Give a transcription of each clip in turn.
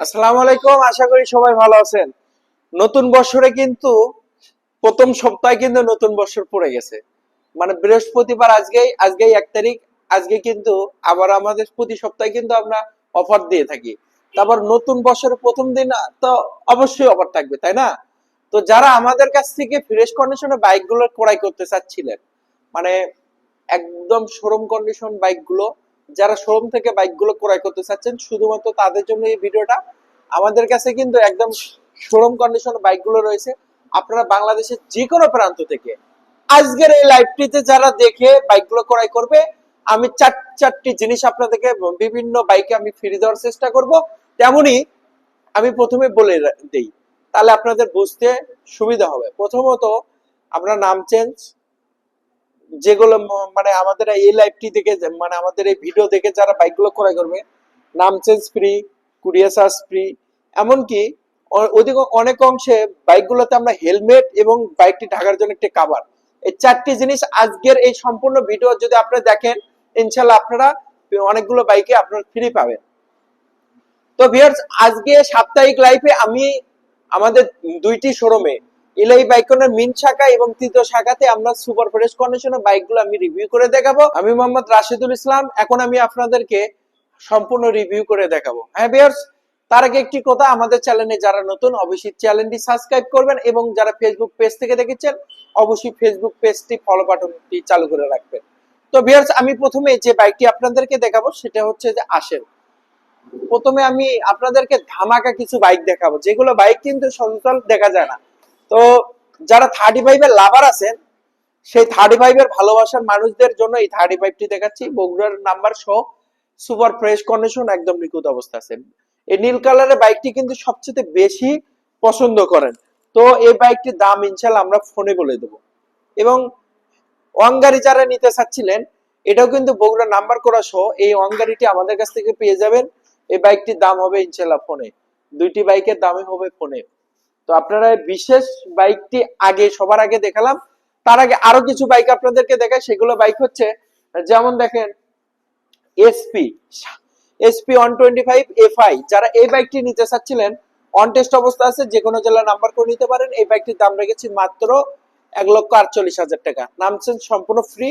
আসসালামু আলাইকুম, আশা করি সবাই ভালো আছেন। নতুন বছরে কিন্তু, প্রথম সপ্তাহে কিন্তু নতুন বছর পড়ে গেছে। মানে বৃহস্পতিবার আজকেই আজকেই এক তারিখ, আজকে কিন্তু আবার আমাদের প্রতি সপ্তাহে কিন্তু আমরা অফার দিয়ে থাকি। তারপর নতুন বছরের প্রথম দিন তো অবশ্যই অফার থাকবে, তাই না? তো যারা আমাদের কাছ থেকে ফ্রেশ কন্ডিশনে বাইকগুলো ক্রয় করতে চাচ্ছিলেন মানে একদম শোরুম কন্ডিশন বাইকগুলো যারা শোরুম থেকে বাইকগুলো ক্রয় করতে চাচ্ছেন, শুধুমাত্র তাদের জন্য এই ভিডিওটা। আমাদের কাছে কিন্তু একদম শোরুম কন্ডিশন বাইকগুলো রয়েছে। আপনারা বাংলাদেশের যে কোনো প্রান্ত থেকে আজকের এই লাইভটিতে যারা দেখে বাইকগুলো ক্রয় করবে, আমি চার, চারটি জিনিস আপনাদেরকে বিভিন্ন বাইকে আমি ফিরে দেওয়ার চেষ্টা করব। তেমনি আমি প্রথমে বলে দেই, তাহলে আপনাদের বুঝতে সুবিধা হবে। প্রথমত আমরা নাম চেঞ্জ যেগুলো মানে আমাদের এই লাইভটি দেখে মানে আমাদের এই ভিডিও দেখে যারা বাইকগুলো ক্রয় করবে নাম change free courier charge free এমনকি অধিক অনেক অংশে বাইকগুলোতে আমরা হেলমেট এবং বাইকটি ঢাকার জন্য একটি কাভার এই চারটি জিনিস আজকের এই সম্পূর্ণ ভিডিও যদি আপনারা দেখেন, ইনশাল্লাহ আপনারা অনেকগুলো বাইকে আপনারা ফ্রি পাবেন। তো ভিউয়ার্স আজকে সাপ্তাহিক লাইফে আমি আমাদের দুইটি শোরুমে ইলাই বাইকনের মিন শাখা এবং তৃতীয় শাখাতে আমরা সুপার ফ্রেশ কন্ডিশনের বাইকগুলো আমি রিভিউ করে দেখাবো। আমি মোহাম্মদ রাশিদুল ইসলাম, এখন আমি আপনাদেরকে সম্পূর্ণ রিভিউ করে দেখাবো। হ্যাঁ ভিউয়ার্স তার আগে একটি কথা, আমাদের চ্যানেলে যারা নতুন, অবশ্যই চ্যানেলটি সাবস্ক্রাইব করবেন এবং যারা ফেসবুক পেজ থেকে দেখেছেন, অবশ্যই ফেসবুক পেজটি ফলো বাটনটি চালু করে রাখবেন। তো ভিউয়ার্স আমি প্রথমে যে বাইকটি আপনাদেরকে দেখাবো, সেটা হচ্ছে যে আসেন প্রথমে আমি আপনাদেরকে ধামাকা কিছু বাইক দেখাবো, যেগুলো বাইক কিন্তু সচরাচর দেখা যায় না। তো যারা থার্টি ফাইভের লাভার আছেন, সেই থার্টি ফাইভের ভালোবাসার মানুষদের জন্য এই থার্টি ফাইভটি দেখাচ্ছি। বগুড়ার নাম্বার সহ সুপার ফ্রেশ কন্ডিশন একদম নিখুঁত অবস্থা আছে। এই নীল কালারের বাইকটি কিন্তু সবচেয়ে বেশি পছন্দ করেন। তো এই বাইকটির দাম ইনশাল্লাহ আমরা ফোনে বলে দেবো। এবং ওয়াঙ্গারি যারা নিতে চাচ্ছিলেন, এটাও কিন্তু বগুড়া নাম্বার করা সহ এই ওয়াঙ্গারিটি আমাদের কাছ থেকে পেয়ে যাবেন। এই বাইকটির দাম হবে ইনশাল্লাহ ফোনে দুইটি বাইকের দামই হবে ফোনে তো আপনারা বিশেষ বাইকটি আগে, সবার আগে দেখালাম। তার আগে আরও কিছু বাইক আপনাদেরকে দেখায় সেগুলো বাইক হচ্ছে, যেমন দেখেন SP SP one twenty five FI যারা এই বাইকটি নিতে চাচ্ছিলেন অন টেস্ট অবস্থা আছে যে কোনো জেলা নাম্বার করে নিতে পারেন। এই বাইকটির দাম রেখেছি মাত্র এক লক্ষ আটচল্লিশ হাজার টাকা। নামছেন সম্পূর্ণ ফ্রি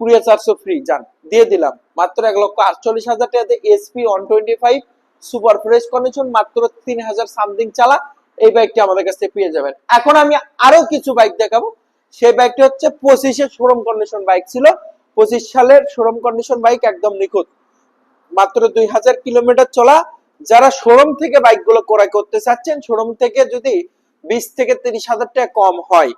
কুড়িয়ে চারশো ফ্রি যান। দিয়ে দিলাম, মাত্র এক লক্ষ আটচল্লিশ হাজার টাকাতে SP one twenty five super fresh condition মাত্র তিন হাজার সামথিং চালা। এই বাইকটি আমাদের কাছ পেয়ে যাবেন। এখন আমি আরও কিছু বাইক দেখাবো। সেই বাইকটি হচ্ছে পঁচিশের শোরুম কন্ডিশন বাইক ছিল। পঁচিশ সালের শোরুম কন্ডিশন বাইক একদম নিখুঁত। মাত্র দুই হাজার কিলোমিটার চলা। যারা শোরুম থেকে বাইকগুলো ক্রয় করতে চাচ্ছেন শোরুম থেকে যদি বিশ থেকে তিরিশ হাজার টাকা কম হয়,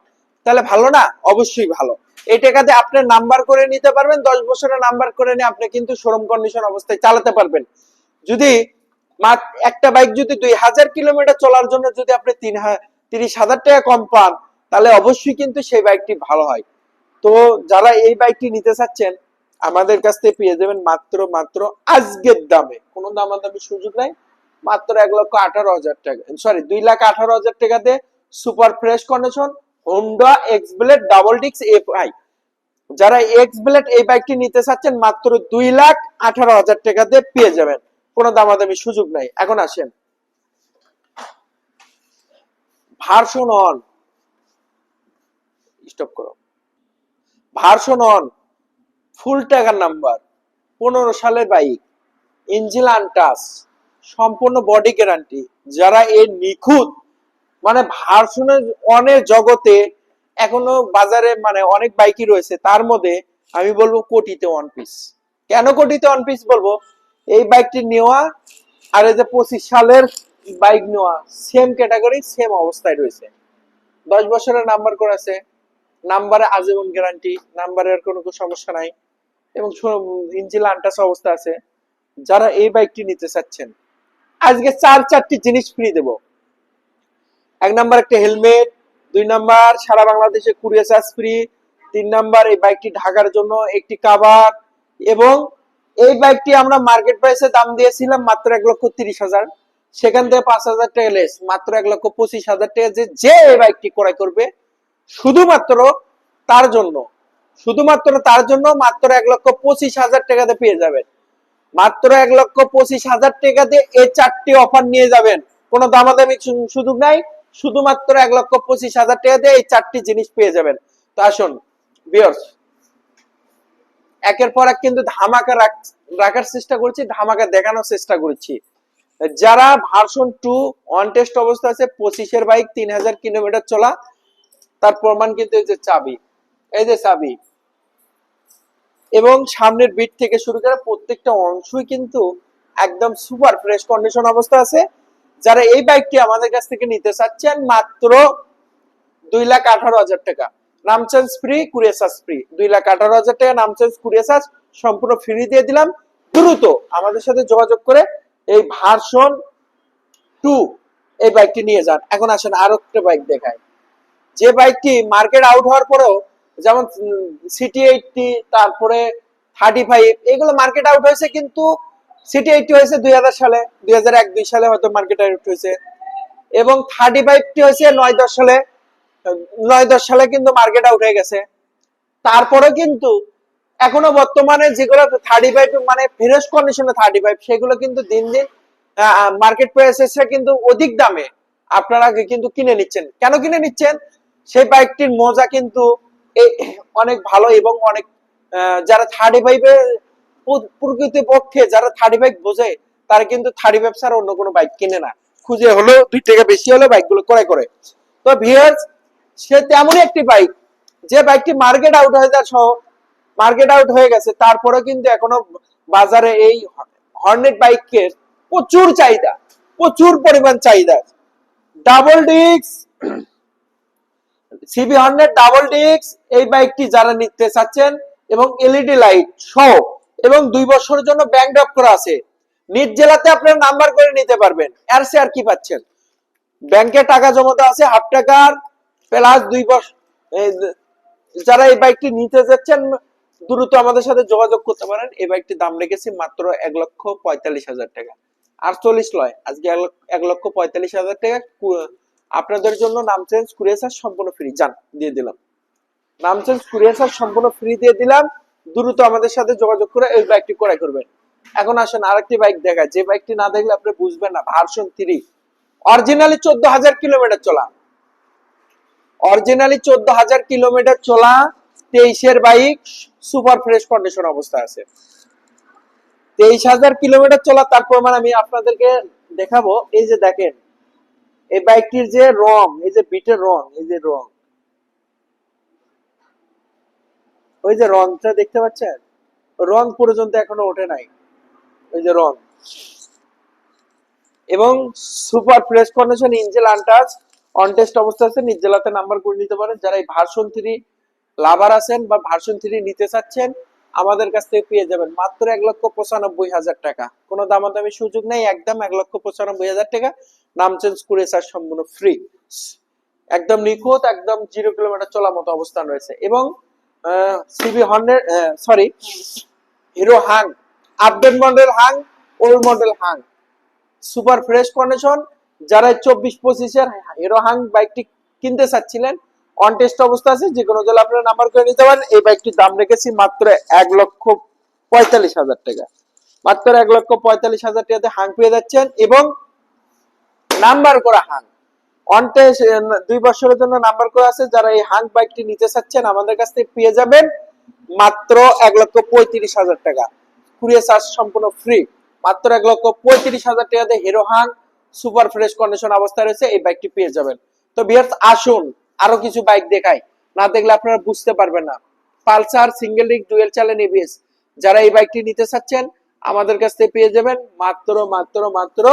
তাহলে ভালো না? অবশ্যই ভালো। এই টাকাতে আপনি নাম্বার করে নিতে পারবেন। দশ বছরের নাম্বার করে নিয়ে আপনি কিন্তু শোরুম কন্ডিশন অবস্থায় চালাতে পারবেন। যদি একটা বাইক যদি দুই হাজার কিলোমিটার চলার জন্য যদি আপনি তিন তিরিশ হাজার টাকা কম পান, তাহলে অবশ্যই কিন্তু সেই বাইকটি ভালো হয়। তো যারা এই বাইকটি নিতে চাচ্ছেন, আমাদের কাছ থেকে পেয়ে যাবেন মাত্র মাত্র আজকের দামে। কোনো দামাদামি সুযোগ নাই। মাত্র এক লক্ষ আঠারো হাজার টাকা সরি দুই লাখ আঠারো হাজার টাকাতে super fresh condition Honda X Blade double ডিক্স এফ আই যারা এক্স ব্লেড এই বাইকটি নিতে চাচ্ছেন, মাত্র দুই লাখ আঠারো হাজার টাকাতে পেয়ে যাবেন। কোনো দামাদামি সুযোগ নাই। এখন আসেন। Version on. স্টপ করো। Version on. Full number. পনেরো বাইক। ইঞ্জিল আনটাস সম্পূর্ণ বডি গ্যারান্টি। যারা এই নিখুঁত মানে ভার্সনের অনেক জগতে এখনও বাজারে মানে অনেক বাইকই রয়েছে, তার মধ্যে আমি বলব কোটিতে ওয়ান পিস কেন কোটিতে ওয়ান পিস বলব? এই বাইকটি নেওয়া আর এই যে পঁচিশ সালের বাইক নেওয়া সেম ক্যাটাগরি সেম অবস্থায় রয়েছে। দশ বছরের নাম্বার করেছে নাম্বারে আজীবন গ্যারান্টি নাম্বারের কোনো সমস্যা নাই। এবং ইঞ্জিল আনটাস অবস্থা আছে। যারা এই বাইকটি নিতে চাচ্ছেন, আজকে চার চারটি জিনিস ফ্রি দেব। এক নাম্বার একটা হেলমেট দুই নাম্বার সারা বাংলাদেশে কুরিয়ার চার্জ ফ্রি তিন নাম্বার এই বাইকটি ঢাকার জন্য একটি কাভার এবং এই বাইকটি আমরা মার্কেট প্রাইসে দাম দিয়েছিলাম মাত্র এক লক্ষ তিরিশ হাজার। সেখান থেকে পাঁচ হাজার টাকা লেস, মাত্র এক লক্ষ পঁচিশ হাজার টাকা যে যে এই বাইকটি ক্রয় করবে, শুধুমাত্র তার জন্য, শুধুমাত্র তার জন্য মাত্র এক লক্ষ পঁচিশ হাজার টাকাতে পেয়ে যাবেন। মাত্র এক লক্ষ পঁচিশ হাজার টাকাতে এই চারটি অফার নিয়ে যাবেন। কোনো দামাদামি সুযোগ নাই, শুধুমাত্র এক লক্ষ পঁচিশ হাজার টাকাতে এই চারটি জিনিস পেয়ে যাবেন। তো আসুন বিয়ার্স একের পর এক কিন্তু ধামাকা রাখার চেষ্টা করছি, ধামাকা দেখানোর চেষ্টা করছি। যারা ভার্সন টু অন টেস্ট অবস্থা আছে, পঁচিশের বাইক তিন হাজার কিলোমিটার চলা, তার প্রমাণ কিন্তু এই যে চাবি, এই যে চাবি। এবং সামনের বিট থেকে শুরু করে প্রত্যেকটা অংশই কিন্তু একদম সুপার ফ্রেশ কন্ডিশন অবস্থা আছে। যারা এই বাইকটি আমাদের কাছ থেকে নিতে চাচ্ছেন, মাত্র দুই লাখ আঠারো হাজার টাকা। নাম change free courier charge free দুই লাখ আঠারো হাজার টাকা নাম চেঞ্জ কুরিয়ার চার্জ সম্পূর্ণ ফ্রি দিয়ে দিলাম। দ্রুত আমাদের সাথে যোগাযোগ করে এই ভার্সন টু এই বাইকটি নিয়ে যান। এখন আসেন আরও একটা বাইক দেখায় যে বাইকটি মার্কেট আউট হওয়ার পরেও যেমন সিটি এইটটি তারপরে থার্টি ফাইভ এগুলো মার্কেট আউট হয়েছে কিন্তু সিটি এইটটি হয়েছে দুই হাজার সালে। দুই হাজার এক, দুই সালে হয়তো মার্কেট আউট হয়েছে। এবং থার্টি ফাইভটি হয়েছে নয়, দশ সালে। নয় দশ সালে কিন্তু মার্কেট আউট হয়ে গেছে। তারপরে কিন্তু এখনও বর্তমানে যেগুলো থার্টি ফাইভ মানে ফ্রেশ কন্ডিশনে থার্টি ফাইভ সেগুলো কিন্তু দিন দিন মার্কেট প্রাইসে কিন্তু অধিক দামে আপনারা কিন্তু কিনে নিচ্ছেন। কেন কিনে নিচ্ছেন? সেই বাইকটির মজা কিন্তু অনেক ভালো এবং অনেক যারা থার্টি ফাইভে প্রকৃত পক্ষে যারা থার্টি ফাইভ বোঝে, তারা কিন্তু থার্টি ফাইভ ছাড়া অন্য কোনো বাইক কিনে না। খুঁজে হলেও দুই টাকা বেশি হলে বাইকগুলো ক্রয় করে। তো ভিউয়ার্স সে তেমনই একটি বাইক যে বাইকটি মার্কেট আউট হয়ে যায় সহ মার্কেট আউট হয়ে গেছে তারপরে কিন্তু এখনও বাজারে এই হর্নেট বাইকের প্রচুর চাহিদা, প্রচুর পরিমাণ চাহিদা double disc CB Hornet double disc এই বাইকটি যারা নিতে চাচ্ছেন, এবং এলইডি লাইট সহ, এবং দুই বছরের জন্য ব্যাংক ড্রপ করা আছে, নিজ জেলাতে আপনার নাম্বার করে নিতে পারবেন। আর সে আর কি পাচ্ছেন? ব্যাংকে টাকা জমাতে আছে হাফ টাকার প্লাস দুই বছর যারা এই বাইকটি নিতে যাচ্ছেন, দ্রুত আমাদের সাথে যোগাযোগ করতে পারেন। এই বাইকটির দাম রেখেছি মাত্র এক লক্ষ পঁয়তাল্লিশ হাজার টাকা। আটচল্লিশ লয়, আজকে এক লক্ষ- পঁয়তাল্লিশ হাজার টাকা। আপনাদের জন্য নাম চেঞ্জ কুরিয়ার চার্জ সম্পূর্ণ ফ্রি যান, দিয়ে দিলাম। নাম চেঞ্জ কুরিয়ার চার্জ সম্পূর্ণ ফ্রি দিয়ে দিলাম। দ্রুত আমাদের সাথে যোগাযোগ করে এই বাইকটি ক্রয় করবেন। এখন আসেন, আরেকটি বাইক দেখায়। যে বাইকটি না দেখলে আপনি বুঝবেন না ভার্সন থ্রি অরিজিনালি চোদ্দ হাজার কিলোমিটার চলা। অরিজিনালি চোদ্দ হাজার কিলোমিটার চলা তেইশের বাইক, সুপার ফ্রেশ কন্ডিশন অবস্থা আছে। তেইশ হাজার কিলোমিটার চলা, তার প্রমাণ আমি আপনাদেরকে দেখাবো। এই যে দেখেন, এই বাইকটির যে রং, এই যে বিটের রং, এই যে রং। ওই যে রংটা দেখতে পাচ্ছেন? রং পর্যন্ত এখনও ওঠে নাই। ওই যে রং। এবং super fresh condition engine untouched on test অবস্থা আছে, নিজ জেলাতে নাম্বার করে নিতে পারেন। যারা এই ভার্সন থ্রি লাভার আছেন বা ভার্সন থ্রি নিতে চাচ্ছেন, আমাদের কাছ থেকে পেয়ে যাবেন। মাত্র এক লক্ষ পঁচানব্বই হাজার টাকা। কোনো দামাদামি সুযোগ নেই, একদম এক লক্ষ পঁচানব্বই হাজার টাকা। নাম চেঞ্জ করে স্যার সম্পূর্ণ ফ্রি একদম নিখুঁত, একদম জিরো কিলোমিটার চলার মতো অবস্থান রয়েছে। এবং CB hundred sorry Hero Hunk update model Hunk old model Hunk super fresh condition যারা চব্বিশ পঁচিশের হিরো হাং বাইকটি কিনতে চাচ্ছিলেন অন টেস্ট অবস্থা আছে যে কোনো জেলা আপনারা নাম্বার করে নিতে পারেন। এই বাইকটির দাম রেখেছি মাত্র এক লক্ষ পঁয়তাল্লিশ হাজার টাকা। মাত্র এক লক্ষ পঁয়তাল্লিশ হাজার টাকাতে হাং পেয়ে যাচ্ছেন এবং নাম্বার করা হাং অন দুই বছরের জন্য নাম্বার করা আছে। যারা এই হাং বাইকটি নিতে চাচ্ছেন, আমাদের কাছ থেকে পেয়ে যাবেন মাত্র এক লক্ষ পঁয়ত্রিশ হাজার টাকা। কুরিয়ার চার্জ সম্পূর্ণ ফ্রি মাত্র এক লক্ষ পঁয়ত্রিশ হাজার টাকাতে hero Hang super fresh condition অবস্থা রয়েছে, এই বাইকটি পেয়ে যাবেন। তো বিয়ার্স আসুন, আরও কিছু বাইক দেখাই। না দেখলে আপনারা বুঝতে পারবেন না। Pulsar single disc dual channel ABS যারা এই বাইকটি নিতে চাচ্ছেন, আমাদের কাছ থেকে পেয়ে যাবেন মাত্র মাত্র মাত্র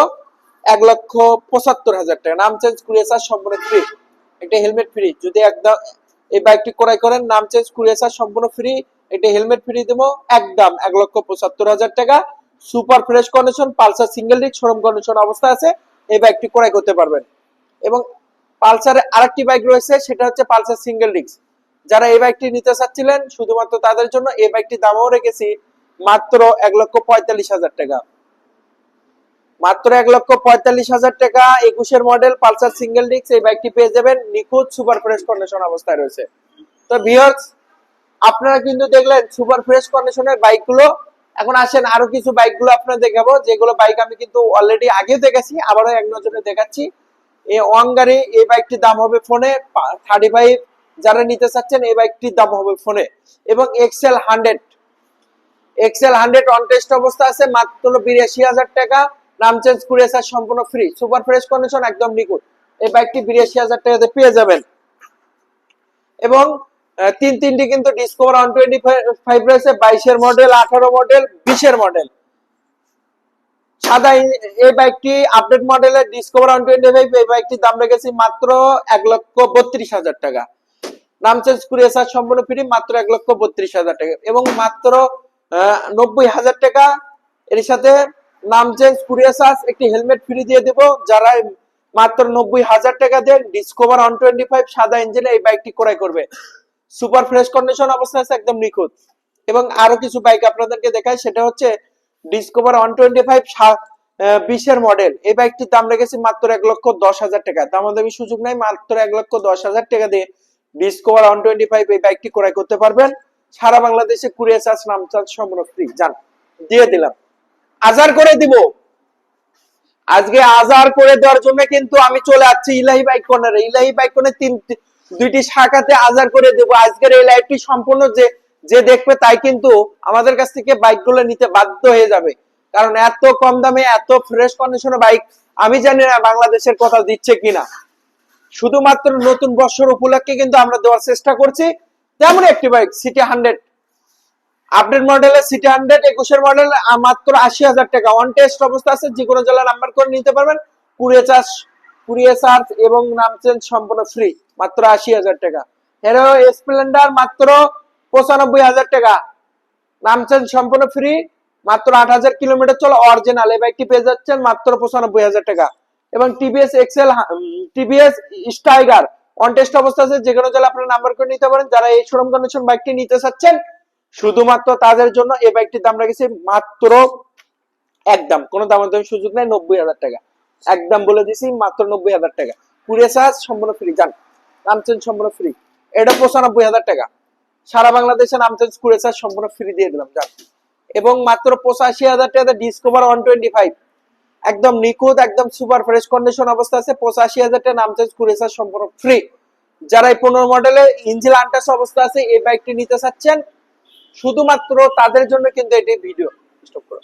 এক লক্ষ পঁচাত্তর হাজার টাকা। নাম চেঞ্জ কুরিয়ার চার্জ সম্পূর্ণ ফ্রি একটা হেলমেট ফ্রি যদি একদম এই বাইকটি ক্রয় করেন, নাম চেঞ্জ কুরিয়ার চার্জ সম্পূর্ণ ফ্রি একটা হেলমেট ফ্রি দেবো, একদম এক লক্ষ পঁচাত্তর হাজার টাকা। Super fresh condition Pulsar single disc showroom condition অবস্থা আছে। এই বাইকটি ক্রয় করতে পারবেন। এবং পালসারের আরেকটি বাইক রয়েছে, সেটা হচ্ছে পালসার সিঙ্গেল ডিস্ক যারা এই বাইকটি নিতে চাচ্ছিলেন, শুধুমাত্র তাদের জন্য এই বাইকটির দামও রেখেছি মাত্র এক লক্ষ পঁয়তাল্লিশ হাজার টাকা। মাত্র এক লক্ষ পঁয়তাল্লিশ হাজার টাকা একুশের মডেল পালসার সিঙ্গেল ডিস্ক এই বাইকটি পেয়ে যাবেন নিখুঁত সুপার ফ্রেশ কন্ডিশন অবস্থায় রয়েছে। তো ভিউয়ার্স আপনারা কিন্তু দেখলেন সুপার ফ্রেশ কন্ডিশনের বাইকগুলো এখন আসেন, আরও কিছু বাইকগুলো আপনার দেখাবো। যেগুলো বাইক আমি কিন্তু অলরেডি আগেও দেখেছি আবারও এক নজরে দেখাচ্ছি। এই ওয়াঙ্গারি এই বাইকটির দাম হবে ফোনে থার্টি ফাইভ যারা নিতে চাচ্ছেন, এই বাইকটির দাম হবে ফোনে। এবং XL hundred. XL hundred on test অবস্থা আছে, মাত্র বিরাশি হাজার টাকা। নাম চেঞ্জ করে স্যার সম্পূর্ণ ফ্রি সুপার ফ্রেশ কন্ডিশন একদম নিখুঁত। এই বাইকটি বিরাশি হাজার টাকাতে পেয়ে যাবেন। এবং তিন তিনটি কিন্তু ডিসকভার ওয়ান টোয়েন্টি ফাইভ রয়েছে, বাইশের মডেল আঠারো মডেল বিশের মডেল সাদা এই- বাইকটি আপডেট মডেলের ডিসকভার ওয়ান টোয়েন্টি ফাইভ এই বাইকটির দাম রেখেছি মাত্র এক লক্ষ বত্রিশ হাজার টাকা। নাম চেঞ্জ করে স্যার সম্পূর্ণ ফ্রি মাত্র এক লক্ষ বত্রিশ হাজার টাকা। এবং মাত্র নব্বই হাজার টাকা। এর সাথে নাম চেঞ্জ কুরিয়ার চার্জ একটি হেলমেট ফ্রি দিয়ে দেব, যারা মাত্র নব্বই হাজার টাকা দেন ডিসকভার ওয়ান টোয়েন্টি ফাইভ সাদা ইঞ্জিনে এই বাইকটি ক্রয় করবে। সুপার ফ্রেশ কন্ডিশন অবস্থা আছে, একদম নিখুঁত। এবং আরও কিছু বাইক আপনাদেরকে দেখায় সেটা হচ্ছে ডিসকভার ওয়ান টোয়েন্টি ফাইভ বিশের মডেল এই বাইকটির দাম রেখেছি মাত্র এক লক্ষ দশ হাজার টাকা। দামাদামি সুযোগ নাই, মাত্র এক লক্ষ দশ হাজার টাকা দিয়ে ডিসকভার ওয়ান টোয়েন্টি ফাইভ এই বাইকটি ক্রয় করতে পারবেন। সারা বাংলাদেশে কুরিয়ার চার্জ নাম চার্জ সম্পূর্ণ ফ্রি যান, দিয়ে দিলাম। আজার করে দিব। আজকে আজার করে দেওয়ার জন্য কিন্তু আমি চলে আসছি ইলাহি বাইক কর্নারে ইলাহি বাইক কর্নার তিন দুইটি শাখাতে আজার করে দেব। আজকের এই লাইভটি সম্পূর্ণ যে যে দেখবে তাই কিন্তু আমাদের কাছ থেকে বাইকগুলো নিতে বাধ্য হয়ে যাবে। কারণ এত কম দামে, এত ফ্রেশ কন্ডিশনের বাইক আমি জানি না বাংলাদেশের কথা দিচ্ছে কিনা। শুধুমাত্র নতুন বছর উপলক্ষে কিন্তু আমরা দেওয়ার চেষ্টা করছি। তেমন একটি বাইক সিটি হান্ড্রেড আপডেট মডেলের সিটি হান্ড্রেড একুশের মডেল মাত্র আশি হাজার টাকা। ওয়ান টেস্ট অবস্থা আছে, যে কোনো জেলা নাম্বার করে নিতে পারবেন। কুড়িয়ে চার্জ কুড়িয়ে চার্জ এবং নাম চেঞ্জ সম্পূর্ণ ফ্রি মাত্র আশি হাজার টাকা। হিরো, স্প্লেন্ডার মাত্র পঁচানব্বই হাজার টাকা। নাম চেঞ্জ সম্পূর্ণ ফ্রি মাত্র আট হাজার কিলোমিটার চলো অরিজিনাল এই বাইকটি পেয়ে যাচ্ছেন মাত্র পঁচানব্বই হাজার টাকা। এবং TVS XL TVS Stryker on test অবস্থা আছে, যে কোনো জেলা আপনারা নাম্বার করে নিতে পারেন। যারা এই শোরুম কন্ডিশন বাইকটি নিতে চাচ্ছেন, শুধুমাত্র তাদের জন্য এই বাইকটির দাম রেখেছি মাত্র একদম। কোনো দামের দামি সুযোগ নেই, নব্বই হাজার টাকা। একদম বলে দিছি, মাত্র নব্বই হাজার টাকা। কুড়িয়ে চার্জ সম্পূর্ণ ফ্রি যান নাম চেঞ্জ সম্পূর্ণ ফ্রি এটা পঁচানব্বই হাজার টাকা। সারা বাংলাদেশে নাম চেঞ্জ কুড়িয়ে চার্জ সম্পূর্ণ ফ্রি দিয়ে দিলাম যান এবং মাত্র পঁচাশি হাজার টাকা ডিসকভার ওয়ান টোয়েন্টি ফাইভ একদম নিখুঁত, একদম সুপার ফ্রেশ কন্ডিশন অবস্থা আছে, পঁচাশি হাজার টাকা নাম চেঞ্জ কুড়িয়ে চার্জ সম্পূর্ণ ফ্রি যারা এই পনেরো মডেলে ইঞ্জিল আন্টাস অবস্থা আছে, এই বাইকটি নিতে চাচ্ছেন, শুধুমাত্র তাদের জন্য কিন্তু এটি ভিডিও স্টপ করো।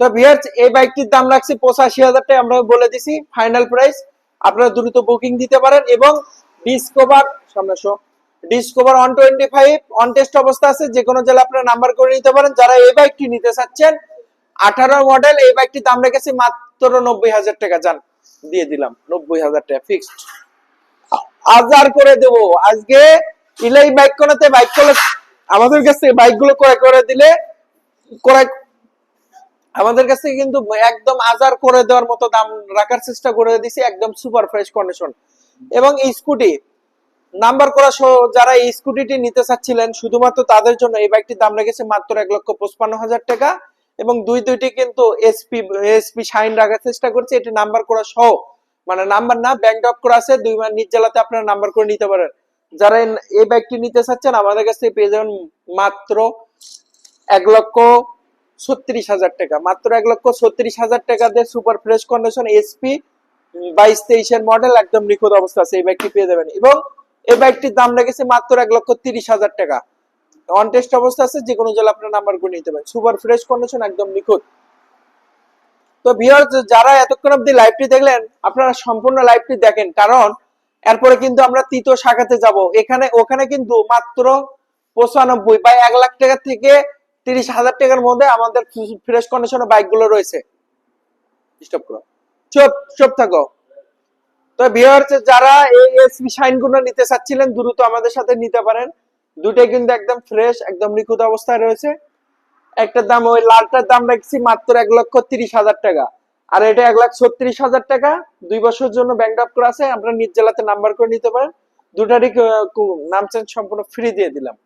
তো ভিয়ার্স এই বাইকটির দাম রাখছি পঁচাশি হাজার টাকা। আমরা বলে দিছি ফাইনাল প্রাইস আপনারা দ্রুত বুকিং দিতে পারেন এবং ডিসকভার সামনে show Discover one twenty five on test অবস্থা আছে যে কোনো জেলা আপনারা নাম্বার করে নিতে পারেন। যারা এই বাইকটি নিতে চাচ্ছেন, আঠারো মডেল এই বাইকটির দাম রেখেছি মাত্র নব্বই হাজার টাকা। যান দিয়ে দিলাম, নব্বই হাজার টাকা ফিক্সড আজার করে দেব। আজকে ইলাই বাইক কোনাতে বাইক আমাদের কাছ থেকে বাইকগুলো ক্রয় করে দিলে ক্রয় আমাদের কাছে কিন্তু একদম আজার করে দেওয়ার মতো দাম রাখার চেষ্টা করে দিছি, একদম সুপার ফ্রেশ কন্ডিশন এবং এই স্কুটি নাম্বার করা সহ যারা এই স্কুটিটি নিতে চাচ্ছিলেন, শুধুমাত্র তাদের জন্য এই বাইকটির দাম রেখেছে মাত্র এক লক্ষ পঁচপান্ন হাজার টাকা এবং দুই দুইটি কিন্তু এসপি এসপি শাইন রাখার চেষ্টা করছে। এটি নাম্বার করা সহ মানে নাম্বার না ব্যাংক ড্রপ করা আছে, দুই মাস নিজ জেলাতে আপনারা নাম্বার করে নিতে পারেন। যারা এই- বাইকটি নিতে চাচ্ছেন, আমাদের কাছ পেয়ে যাবেন মাত্র এক লক্ষ ছত্রিশ হাজার টাকা। মাত্র এক লক্ষ ছত্রিশ হাজার টাকা দিয়ে সুপার ফ্রেশ কন্ডিশন এসপি বাইশ তেইশের মডেল একদম নিখুঁত অবস্থা আছে, এই পেয়ে যাবেন। এবং এই দাম মাত্র এক লক্ষ তিরিশ হাজার টাকা। অবস্থা আছে, যে কোনো জেলা আপনার নাম্বার করে নিতে পারেন। সুপার ফ্রেশ কন্ডিশন একদম নিখুঁত। তো ভিউয়ার যারা এতক্ষণ অব্দি লাইভটি দেখলেন, আপনারা সম্পূর্ণ লাইভটি দেখেন। কারণ, এরপরে কিন্তু আমরা তৃতীয় শাখাতে যাব। এখানে, ওখানে কিন্তু মাত্র পঁচানব্বই বা এক লাখ টাকা থেকে তিরিশ হাজার টাকার মধ্যে আমাদের ফ্রেশ কন্ডিশনের বাইকগুলো রয়েছে। করো। চুপ চুপ থাকো। তো যারা এই নিতে চাচ্ছিলেন, দ্রুত আমাদের সাথে নিতে পারেন। দুটোই কিন্তু একদম ফ্রেশ একদম নিখুঁত অবস্থায় রয়েছে। একটার দাম ওই লালটার দাম রাখছি মাত্র এক লক্ষ তিরিশ হাজার টাকা। আর এটা এক লাখ ছত্রিশ হাজার টাকা। দুই জন্য ব্যাংক করা আছে। আপনারা নিজ জেলাতে নাম্বার করে নিতে পারেন। দুটারই নাম চেঞ্জ সম্পূর্ণ ফ্রি দিয়ে দিলাম।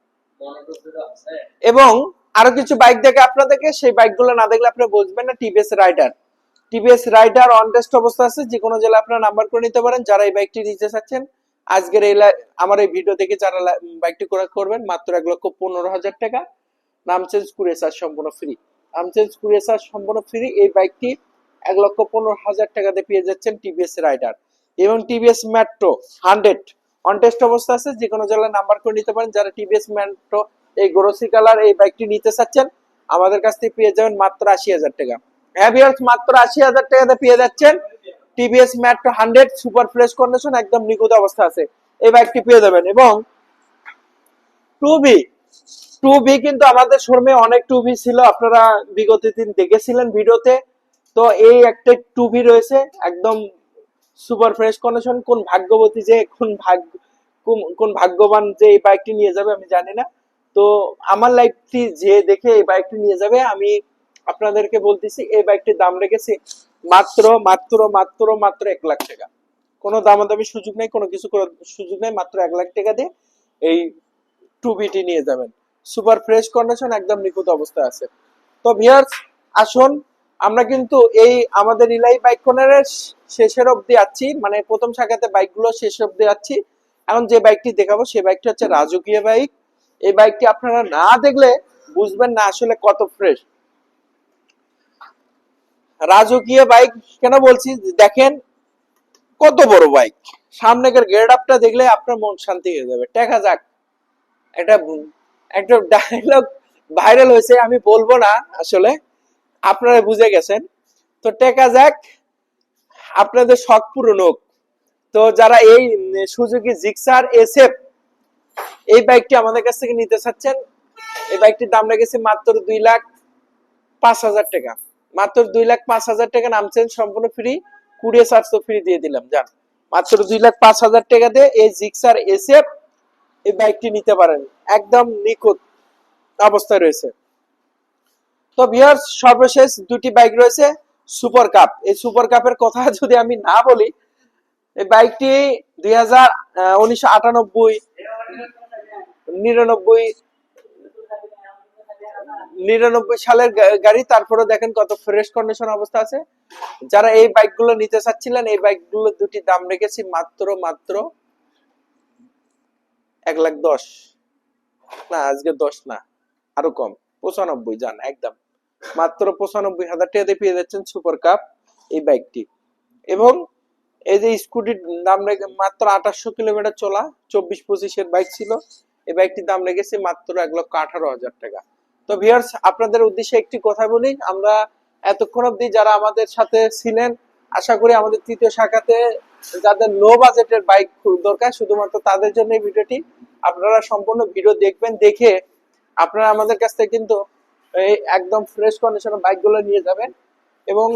এবং আরও কিছু বাইক দেখে আপনাদেরকে, সেই বাইকগুলো না দেখলে আপনি বুঝবেন না TVS Raider TVS Raider on test অবস্থা আছে যে কোনো জেলা আপনারা নাম্বার করে নিতে পারেন, যারা এই বাইকটি নিতে চাচ্ছেন। আজকের এই আমার এই ভিডিও দেখে যারা বাইকটি ক্রয় করবেন, মাত্র এক লক্ষ পনেরো হাজার টাকা। নাম চেঞ্জ কুরিয়ার চার্জ সম্পূর্ণ ফ্রি নাম চেঞ্জ কুরিয়ার চার্জ সম্পূর্ণ ফ্রি এই বাইকটি এক লক্ষ পনেরো হাজার টাকাতে পেয়ে যাচ্ছেন টিভিএস রাইডার এবং TVS Metro hundred on test অবস্থা আছে যে কোনো জেলায় নাম্বার করে নিতে পারেন, যারা টিভিএস মেট্রো গ্রোসি কালার এই বাইকটি নিতে চাচ্ছেন, আমাদের কাছ থেকে পেয়ে যাবেন মাত্র আশি হাজার টাকা। হ্যাঁ ভিউয়ার্স মাত্র আশি হাজার টাকাতে পেয়ে যাচ্ছেন TVS Metro hundred super fresh condition একদম নিখুঁত অবস্থা আছে। এই বাইকটি পেয়ে যাবেন এবং টু বি টু বি কিন্তু আমাদের শোরুমে অনেক টু বি ছিল, আপনারা বিগত দিন দেখেছিলেন ভিডিওতে। তো এই একটা টু বি রয়েছে, একদম সুপার ফ্রেশ কন্ডিশন কোন ভাগ্যবতী যে, কোন ভাগ্য, কোন ভাগ্যবান যে এই বাইকটি নিয়ে যাবে আমি জানি না। তো আমার লাইফটি যে দেখে এই বাইকটি নিয়ে যাবে, আমি আপনাদেরকে বলতেছি, এই বাইকটির দাম রেখেছি মাত্র মাত্র মাত্র মাত্র এক লাখ টাকা। কোনো দামাদামি সুযোগ নেই, কোনো কিছু করার সুযোগ নেই, মাত্র এক লাখ টাকা দিয়ে এই টু বিটি নিয়ে যাবেন। সুপার ফ্রেশ কন্ডিশন একদম নিখুঁত অবস্থায় আছে। তো ভিয়ার্স আসুন, আমরা কিন্তু এই আমাদের ইলাই বাইক কর্নারের শেষের অবধি আছি মানে প্রথম শাখাতে বাইকগুলো শেষ অবধি আছি। এখন যে বাইকটি দেখাবো সেই বাইকটি হচ্ছে রাজকীয় বাইক এই বাইকটি আপনারা না দেখলে বুঝবেন না আসলে কত ফ্রেশ রাজকীয় বাইক কেন বলছি? দেখেন, কত বড় বাইক। সামনের গেট আপটা দেখলে আপনার মন শান্তি হয়ে যাবে। টেকা যাক। একটা একটা ডায়লগ ভাইরাল হয়েছে, আমি বলব না আসলে। আপনারা বুঝে গেছেন। তো টেকা যাক, আপনাদের শখ পূরণ হোক। তো যারা এই সুজুকি জিক্সার, এসএফ এই বাইকটি আমাদের কাছ থেকে নিতে চাচ্ছেন। এই বাইকটির দাম রেখেছে মাত্র দুই লাখ পাঁচ হাজার টাকা। মাত্র দুই লাখ পাঁচ হাজার টাকা নামছেন সম্পূর্ণ ফ্রি কুড়িয়ে চার্জ তো ফ্রি দিয়ে দিলাম, যান। মাত্র দুই লাখ পাঁচ হাজার টাকা দিয়ে এই জিক্সার এসএফ এই বাইকটি নিতে পারেন। একদম নিখুঁত অবস্থায় রয়েছে। তো ভিউয়ার্স সর্বশেষ দুটি বাইক রয়েছে সুপার কাপ এই সুপার কাপের কথা যদি আমি না বলি, এই বাইকটি দুই হাজার উনিশশো আটানব্বই নিরানব্বই নিরানব্বই সালের গাড়ি তারপরে দেখেন কত ফ্রেশ কন্ডিশন অবস্থা আছে। যারা এই বাইকগুলো নিতে চাচ্ছিলেন, এই বাইকগুলো দুটি দাম রেখেছি মাত্র মাত্র এক লাখ দশ। না, আজকে দশ না, আরও কম, পঁচানব্বই যান একদম। মাত্র পঁচানব্বই হাজার টাকাতে পেয়ে যাচ্ছেন সুপার কাপ এই বাইকটি এবং এই যে স্কুটির দাম রেখে মাত্র আঠাশশো কিলোমিটার চলা, চব্বিশ পঁচিশের বাইক ছিল। এই বাইকটির দাম রেখেছে মাত্র এক লক্ষ আঠারো হাজার টাকা। তো ভিউয়ার্স আপনাদের উদ্দেশ্যে একটি কথা বলি, আমরা এতক্ষণ অবধি যারা আমাদের সাথে ছিলেন, আশা করি আমাদের তৃতীয় শাখাতে যাদের লো বাজেটের বাইক দরকার, শুধুমাত্র তাদের জন্য এই ভিডিওটি। আপনারা সম্পূর্ণ ভিডিও দেখবেন, দেখে আপনারা আমাদের কাছ থেকে কিন্তু এই একদম ফ্রেশ কন্ডিশনের বাইকগুলো নিয়ে যাবেন। এবং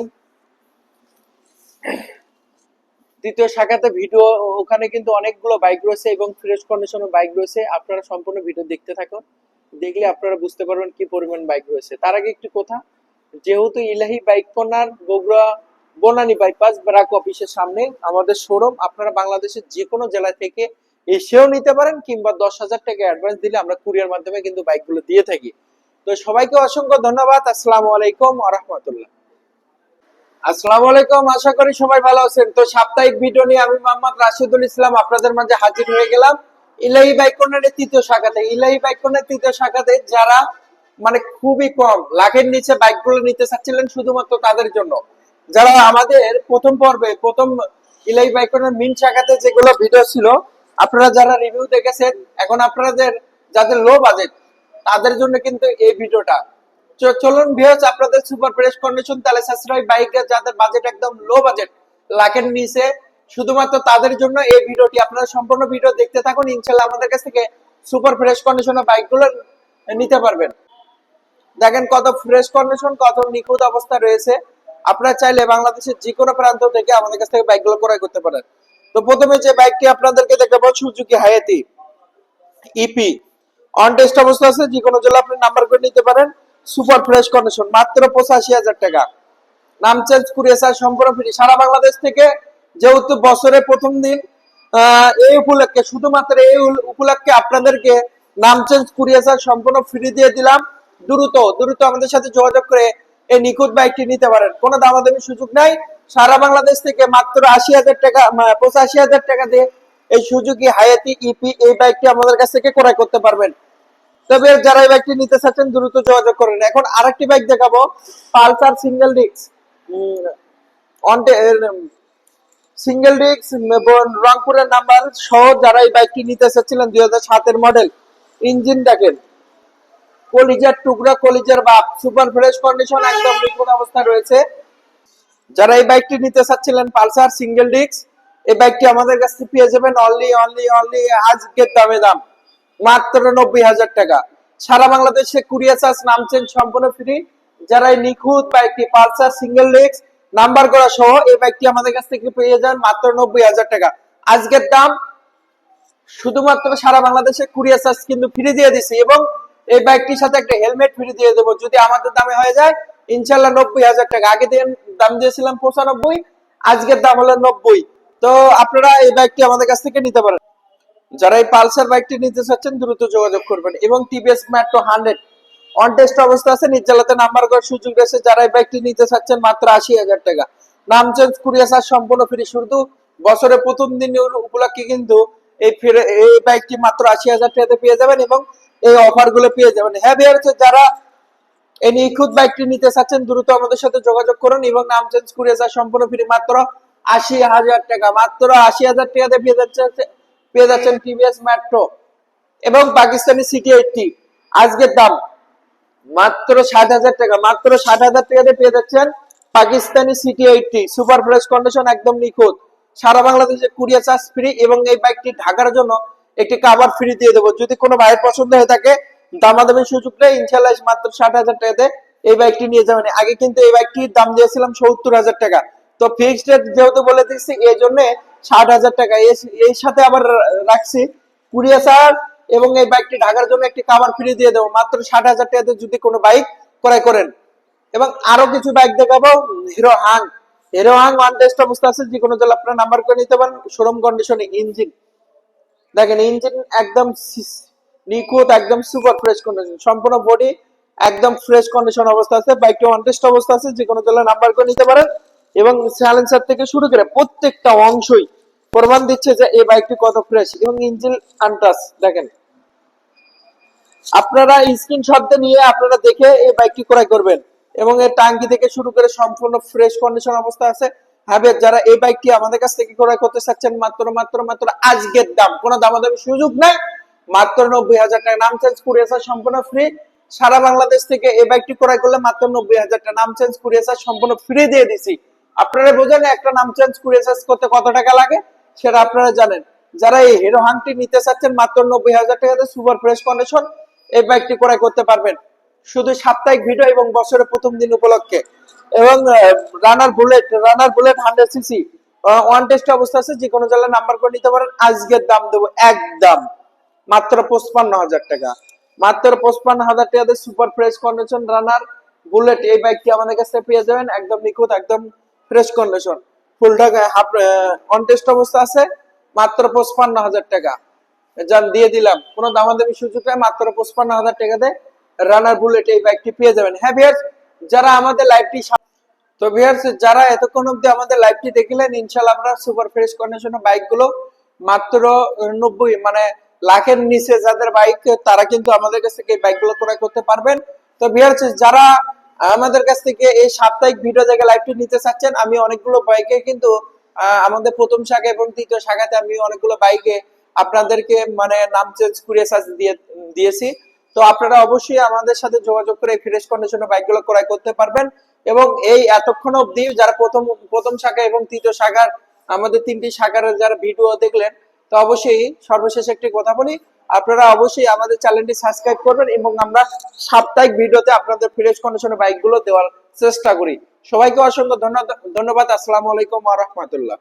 দ্বিতীয় শাখাতে ভিডিও, ওখানে কিন্তু অনেকগুলো বাইক রয়েছে এবং ফ্রেশ কন্ডিশনের বাইক রয়েছে। আপনারা সম্পূর্ণ ভিডিও দেখতে থাকুন। দেখলে আপনারা বুঝতে পারবেন কি পরিমাণ বাইক রয়েছে। তার আগে একটি কথা, যেহেতু Elahi bike corner Bogura Banani bypass BRAC অফিসের সামনে আমাদের শোরুম আপনারা বাংলাদেশের যে কোনো জেলা থেকে এসেও নিতে পারেন কিংবা দশ হাজার টাকা অ্যাডভান্স দিলে আমরা কুরিয়ার মাধ্যমে কিন্তু বাইকগুলো দিয়ে থাকি। তো সবাইকে অসংখ্য ধন্যবাদ। আসসালামু আলাইকুম আ রহমতুল্লাহ। আসসালামু আলাইকুম, আশা করি সবাই ভালো আছেন। তো সাপ্তাহিক ভিডিও নিয়ে আমি মোহাম্মদ রাশিদুল ইসলাম আপনাদের মাঝে হাজির হয়ে গেলাম ইলাহি বাইক কর্নারের তৃতীয় শাখাতে। ইলাহি বাইক কর্নারের তৃতীয় শাখাতে যারা মানে খুবই কম, লাখের নিচে বাইকগুলো নিতে চাচ্ছিলেন শুধুমাত্র তাদের জন্য। যারা আমাদের প্রথম পর্বে, প্রথম ইলাই বাইক কর্নার মিন শাখাতে যেগুলো ভিডিও ছিল, আপনারা যারা রিভিউ দেখেছেন, এখন আপনাদের যাদের লো বাজেট তাদের জন্য কিন্তু এই ভিডিওটা চলুন আপনাদের সুপার ফ্রেশ কন্ডিশন তাহলে সাশ্রয় যাদের বাজেট একদম লো বাজেট লাখের নিচে, শুধুমাত্র তাদের জন্য এই ভিডিওটি। আপনারা সম্পূর্ণ ভিডিও দেখতে থাকুন, ইনশাল্লাহ আমাদের কাছ থেকে সুপার ফ্রেশ কন্ডিশনের বাইকগুলো নিতে পারবেন। দেখেন কত ফ্রেশ কন্ডিশন কত নিখুঁত অবস্থা রয়েছে। আপনারা চাইলে বাংলাদেশের যে কোনো প্রান্ত থেকে আমাদের কাছ থেকে বাইকগুলো ক্রয় করতে পারেন। তো প্রথমে যে বাইকটি আপনাদেরকে দেখাবো সুজুকি হায়াতি ইপি অন টেস্ট অবস্থা আছে যে কোনো জেলা আপনি নাম্বার করে নিতে পারেন। সুপার ফ্রেশ কন্ডিশন মাত্র পঁচাশি হাজার টাকা। নাম চেঞ্জ কুরিয়ার চার্জ সম্পূর্ণ ফ্রি সারা বাংলাদেশ থেকে যেহেতু বছরের প্রথম দিন এই উপলক্ষে, শুধুমাত্র এই উপলক্ষে আপনাদেরকে নাম চেঞ্জ কুরিয়ার চার্জ সম্পূর্ণ ফ্রি দিয়ে দিলাম। দ্রুত দ্রুত আমাদের সাথে যোগাযোগ করে এই নিখুঁত বাইকটি নিতে পারেন। কোনো দামাদামি সুযোগ নাই। সারা বাংলাদেশ থেকে মাত্র আশি হাজার টাকা পঁচাশি হাজার টাকা দিয়ে এই সুজুকি হায়াতি ইপি এই বাইকটি আমাদের কাছ থেকে ক্রয় করতে পারবেন। তবে যারা এই বাইকটি নিতে চাচ্ছেন, দ্রুত যোগাযোগ করেন। এখন আরেকটি বাইক দেখাবো, Pulsar single disc single disc রংপুরের নাম্বার সহ যারা এই বাইকটি নিতে চাচ্ছিলেন, দুই হাজার সাতের মডেল ইঞ্জিন দেখেন। কলিজার টুকরা, কলিজার বাপ সুপার ফ্রেশ কন্ডিশন একদম নিখুঁত অবস্থা রয়েছে। যারা এই বাইকটি নিতে চাচ্ছিলেন, পালসার সিঙ্গেল ডিস্ক এই বাইকটি আমাদের কাছ থেকে পেয়ে যাবেন। অনলি অনলি অনলি আজকের দামে দাম। মাত্র নব্বই হাজার টাকা। সারা বাংলাদেশে কুরিয়ার চার্জ নাম চেঞ্জ সম্পূর্ণ ফ্রি। যারা নিখুঁত পালসার, সিঙ্গেল নাম্বার করা সহ এই বাইকটি আমাদের কাছ থেকে পেয়ে যান মাত্র নব্বই হাজার টাকা। আজকের দাম শুধুমাত্র সারা বাংলাদেশে কুরিয়ার চার্জ কিন্তু ফ্রি দিয়ে দিছি এবং এই বাইকটির সাথে একটা হেলমেট ফ্রি দিয়ে দেবো। যদি আমাদের দামে হয়ে যায় ইনশাল্লাহ নব্বই হাজার টাকা। আগে দাম দিয়েছিলাম পঁচানব্বই, আজকের দাম হলো নব্বই। তো আপনারা এই বাইকটি আমাদের কাছ থেকে নিতে পারেন। যারা এই পালসার বাইকটি নিতে চাচ্ছেন, দ্রুত যোগাযোগ করবেন। এবং TVS Metro hundred on test অবস্থা আছে, নির্জালাতে নাম্বার করার সুযোগ রয়েছে। যারা এই বাইকটি নিতে চাচ্ছেন, মাত্র আশি হাজার টাকা। নাম চেঞ্জ কুরিয়ার চার্জ সম্পূর্ণ ফ্রি শুধু বছরের প্রথম দিন উপলক্ষে কিন্তু এই ফিরে, এই বাইকটি মাত্র আশি হাজার টাকাতে পেয়ে যাবেন এবং এই অফারগুলো পেয়ে যাবেন। হ্যাঁ বিয়ার যারা এই নিখুঁত বাইকটি নিতে চাচ্ছেন, দ্রুত আমাদের সাথে যোগাযোগ করুন এবং নাম চেঞ্জ কুরিয়ার চার্জ সম্পূর্ণ ফ্রি মাত্র আশি হাজার টাকা। মাত্র আশি হাজার টাকাতে পেয়ে যাচ্ছে পেয়ে যাচ্ছেন টিভিএস মেট্রো এবং পাকিস্তানি সিটি এইটটি আজকের দাম মাত্র ষাট হাজার টাকা, মাত্র ষাট হাজার টাকাতে পেয়ে যাচ্ছেন Pakistani CT eighty super fresh condition একদম নিখুঁত। সারা বাংলাদেশে কুরিয়ার চার্জ ফ্রি এবং এই বাইকটি ঢাকার জন্য একটি কাভার ফ্রি দিয়ে দেবো। যদি কোনো ভাইয়ের পছন্দ হয়ে থাকে, দামাদামি সুযোগ নেই ইনশাল্লাহ মাত্র ষাট হাজার টাকাতে এই বাইকটি নিয়ে যাবেন। আগে কিন্তু এই বাইকটির দাম দিয়েছিলাম সত্তর হাজার টাকা। তো ফিক্সড রেট যেহেতু বলে দিচ্ছি, এই জন্য ষাট হাজার টাকা। এর- সাথে আবার রাখছি। কুরিয়ার চার্জ এবং এই বাইকটি ঢাকার জন্য একটি কাভার ফ্রি দিয়ে দেবো। মাত্র ষাট হাজার টাকাতে যদি কোনো বাইক ক্রয় করেন। এবং আরও কিছু বাইক দেখাবো। Hero Hang hero Hang one test অবস্থা আছে। যে কোনো জেলা আপনার নাম্বার করে নিতে পারেন। শোরুম কন্ডিশনে ইঞ্জিন দেখেন ইঞ্জিন একদম নিখুঁত, একদম সুপার ফ্রেশ কন্ডিশন সম্পূর্ণ বডি একদম ফ্রেশ কন্ডিশন অবস্থা আছে। বাইকটি ওয়ান টেস্ট অবস্থা আছে। যে কোনো জেলা নাম্বার করে নিতে পারেন। এবং সাইলেন্সার থেকে শুরু করে প্রত্যেকটা অংশই প্রমাণ দিচ্ছে যে এই বাইকটি কত ফ্রেশ এবং ইঞ্জিন আনটাস দেখেন। আপনারা স্ক্রিনশট নিয়ে আপনারা দেখে এই বাইকটি ক্রয় করবেন। এবং এর টাঙ্কি থেকে শুরু করে সম্পূর্ণ ফ্রেশ কন্ডিশন অবস্থা আছে। হ্যাঁ যারা এই বাইকটি আমাদের কাছ থেকে ক্রয় করতে চাচ্ছেন, মাত্র মাত্র মাত্র আজকের দাম। কোনো দামাদামি সুযোগ নাই। মাত্র নব্বই হাজার টাকা নাম চেঞ্জ কুরিয়ার সম্পূর্ণ ফ্রি সারা বাংলাদেশ থেকে এই বাইকটি ক্রয় করলে মাত্র নব্বই হাজার টাকা নাম চেঞ্জ কুরিয়ার সম্পূর্ণ ফ্রি দিয়ে দিছি। আপনারা বোঝেন একটা নাম চেঞ্জ কুরিয়ার করতে কত টাকা লাগে? সেটা আপনারা জানেন। যারা এই হিরো হাংটি নিতে চাচ্ছেন মাত্র নব্বই হাজার টাকাতে সুপার ফ্রেশ কন্ডিশন এই বাইকটি ক্রয় করতে পারবেন। শুধু সাপ্তাহিক ভিডিও এবং বছরের প্রথম দিন উপলক্ষে। এবং Runner Bullet Runner Bullet hundred CC one test অবস্থা আছে, যে কোনো জেলার নাম্বার করে নিতে পারেন। আজকের দাম দেবো একদম মাত্র পঁচপান্ন হাজার টাকা। মাত্র পঁচপান্ন হাজার টাকাতে super fresh condition Runner Bullet এই বাইকটি আমাদের কাছে পেয়ে যাবেন। একদম নিখুঁত, একদম ফ্রেশ কন্ডিশন ফুল ঢাকা হাফ অন টেস্ট অবস্থা আছে, মাত্র পঁচপান্ন হাজার টাকা। যান দিয়ে দিলাম। দামাদামি সুযোগ নেই, মাত্র পঁচপান্ন হাজার রানার বুলেট এই বাইকটি পেয়ে যাবেন। হ্যাঁ ভিয়ার্স যারা আমাদের লাইভটি তো ভিয়ার্স যারা এতক্ষণ অব্দি আমাদের লাইভটি দেখলেন ইনশাল্লাহ আমরা সুপার ফ্রেশ কন্ডিশনের বাইকগুলো মাত্র নব্বই মানে লাখের নিচে যাদের বাইক তারা কিন্তু আমাদের কাছ থেকে বাইকগুলো ক্রয় করতে পারবেন। তো ভিয়ার্স যারা আমাদের কাছ থেকে এই সাপ্তাহিক ভিডিও দেখে লাইভটি নিতে চাচ্ছেন, আমি অনেকগুলো বাইকে কিন্তু আমাদের প্রথম শাখা এবং তৃতীয় শাখাতে আমি অনেকগুলো বাইকে আপনাদেরকে মানে নাম চেঞ্জ কুরিয়ার চার্জ দিয়ে, দিয়েছি। তো আপনারা অবশ্যই আমাদের সাথে যোগাযোগ করে ফ্রেশ কন্ডিশনের বাইকগুলো ক্রয় করতে পারবেন এবং এই এতক্ষণ অবধি যারা প্রথম প্রথম শাখা এবং তৃতীয় শাখার আমাদের তিনটি শাখার যারা ভিডিও দেখলেন, তো অবশ্যই সর্বশেষ একটি কথা বলি আপনারা অবশ্যই আমাদের চ্যানেলটি সাবস্ক্রাইব করবেন এবং আমরা সাপ্তাহিক ভিডিওতে আপনাদের ফ্রেশ কন্ডিশনের বাইকগুলো দেওয়ার চেষ্টা করি। সবাইকে অসংখ্য ধন্যবাদ। আসসালামু আলাইকুম আ রাহমাতুল্লাহ।